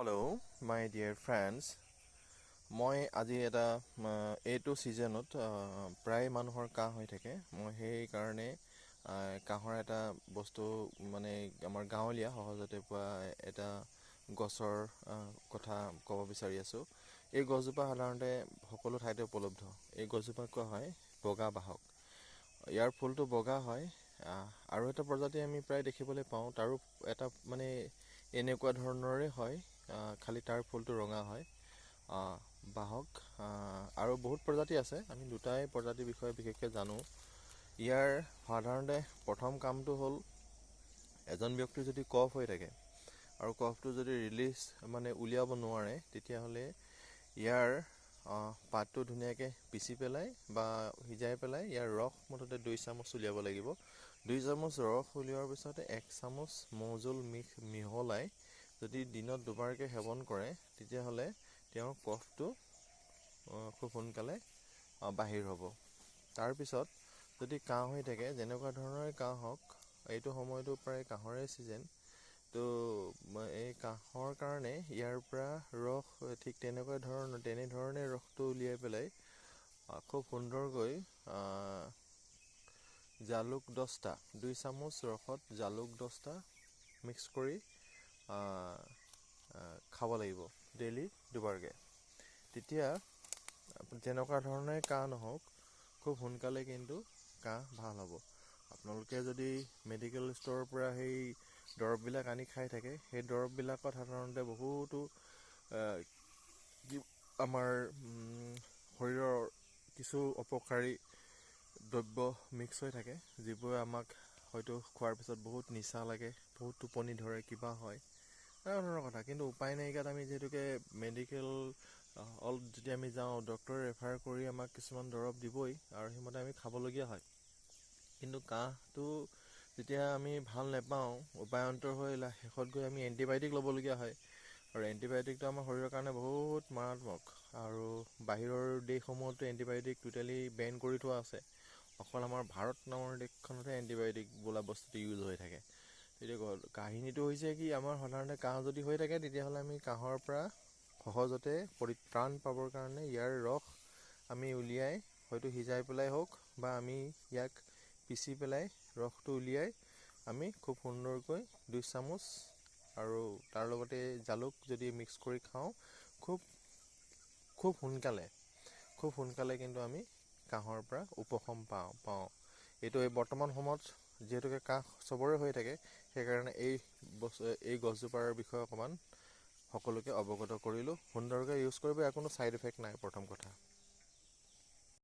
Hello মাই dear friends মই আজি এটা এইটো ছিজনত প্ৰায় মানুহৰ কাহ হৈ থাকে। মই সেইকাৰণে কাহৰ এটা বস্তু মানে আমাৰ গাঁৱলীয়া সহজতে পোৱা এটা গছৰ কথা ক'ব বিচাৰি আছোঁ। এই গছজোপা সাধাৰণতে সকলো ঠাইতে উপলব্ধ। এই গছজোপাক কোৱা হয় বগা বাহক। ইয়াৰ ফুলটো বগা হয় আৰু এটা প্ৰজাতি আমি প্ৰায় দেখিবলৈ পাওঁ। তাৰো এটা মানে এনেকুৱা ধৰণৰে হয়। খালি তাৰ ফুলটো ৰঙা হয়। বাহক আৰু বহুত প্ৰজাতি আছে। আমি দুটাই প্ৰজাতিৰ বিষয়ে বিশেষকৈ জানো। ইয়াৰ সাধাৰণতে প্ৰথম কামটো হ'ল এজন ব্যক্তিৰ যদি কফ হৈ থাকে আৰু কফটো যদি ৰিলিজ মানে উলিয়াব নোৱাৰে তেতিয়াহ'লে ইয়াৰ পাতটো ধুনীয়াকৈ পিচি পেলাই বা সিজাই পেলাই ইয়াৰ ৰস মুঠতে দুই চামুচ উলিয়াব লাগিব। দুই চামুচ ৰস উলিওৱাৰ পিছতে এক চামুচ মৌজোল মিখ মিহলাই যদি দিনত দুবাৰকৈ সেৱন কৰে তেতিয়াহ'লে তেওঁৰ কফটো খুব সোনকালে বাহিৰ হ'ব। তাৰপিছত যদি কাহ হৈ থাকে যেনেকুৱা ধৰণৰে কাহ হওক এইটো সময়টো প্ৰায় কাহৰে ছিজন তো এই কাহৰ কাৰণে ইয়াৰ পৰা ৰস ঠিক তেনেকুৱা ধৰণৰ তেনেধৰণে ৰসটো উলিয়াই পেলাই খুব সুন্দৰকৈ জালুক দহটা দুই চামুচ ৰসত জালুক দহটা মিক্স কৰি খাব লাগিব ডেইলি দুবাৰকৈ। তেতিয়া যেনেকুৱা ধৰণে কাহ নহওক খুব সোনকালে কিন্তু কাহ ভাল হ'ব। আপোনালোকে যদি মেডিকেল ষ্ট'ৰৰ পৰা সেই দৰৱবিলাক আনি খাই থাকে সেই দৰৱবিলাকত সাধাৰণতে বহুতো আমাৰ শৰীৰৰ কিছু অপকাৰী দ্ৰব্য মিক্স হৈ থাকে যিবোৰে আমাক হয়তো খোৱাৰ পিছত বহুত নিচা লাগে বহুত টোপনি ধৰে কিবা হয়। ধৰণৰ কথা। কিন্তু উপায় নাইকিয়াত আমি যিহেতুকে মেডিকেল অল যদি আমি যাওঁ ডক্টৰে ৰেফাৰ কৰি আমাক কিছুমান দৰৱ দিবই আৰু সেইমতে আমি খাবলগীয়া হয়। কিন্তু কাহটো যেতিয়া আমি ভাল নাপাওঁ উপায়ন্তৰ হৈ শেষত গৈ আমি এণ্টিবায়'টিক ল'বলগীয়া হয়। আৰু এণ্টিবায়'টিকটো আমাৰ শৰীৰৰ কাৰণে বহুত মাৰাত্মক। আৰু বাহিৰৰ দেশসমূহতো এণ্টিবায়'টিক টোটেলি বেন কৰি থোৱা আছে। অকল আমাৰ ভাৰত নামৰ দেশখনতহে এণ্টিবায়'টিক বোলা বস্তুটো ইউজ হৈ থাকে। এতিয়া কাহিনীটো হৈছে কি আমাৰ সাধাৰণতে কাহ যদি হৈ থাকে তেতিয়াহ'লে আমি কাহৰ পৰা সহজতে পৰিত্ৰাণ পাবৰ কাৰণে ইয়াৰ ৰস আমি উলিয়াই হয়তো সিজাই পেলাই হওক বা আমি ইয়াক পিচি পেলাই ৰসটো উলিয়াই আমি খুব সুন্দৰকৈ দুই চামুচ আৰু তাৰ লগতে জালুক যদি মিক্স কৰি খাওঁ খুব খুব সোনকালে খুব সোনকালে কিন্তু আমি কাহৰ পৰা উপশম পাওঁ পাওঁ। এইটো এই বৰ্তমান সময়ত যিহেতুকে কাহ চবৰে হৈ থাকে সেইকাৰণে এই বস্তু এই গছজোপাৰ বিষয়ে অকণমান সকলোকে অৱগত কৰিলোঁ। সুন্দৰকৈ ইউজ কৰিব ইয়াৰ কোনো ছাইড ইফেক্ট নাই প্ৰথম কথা।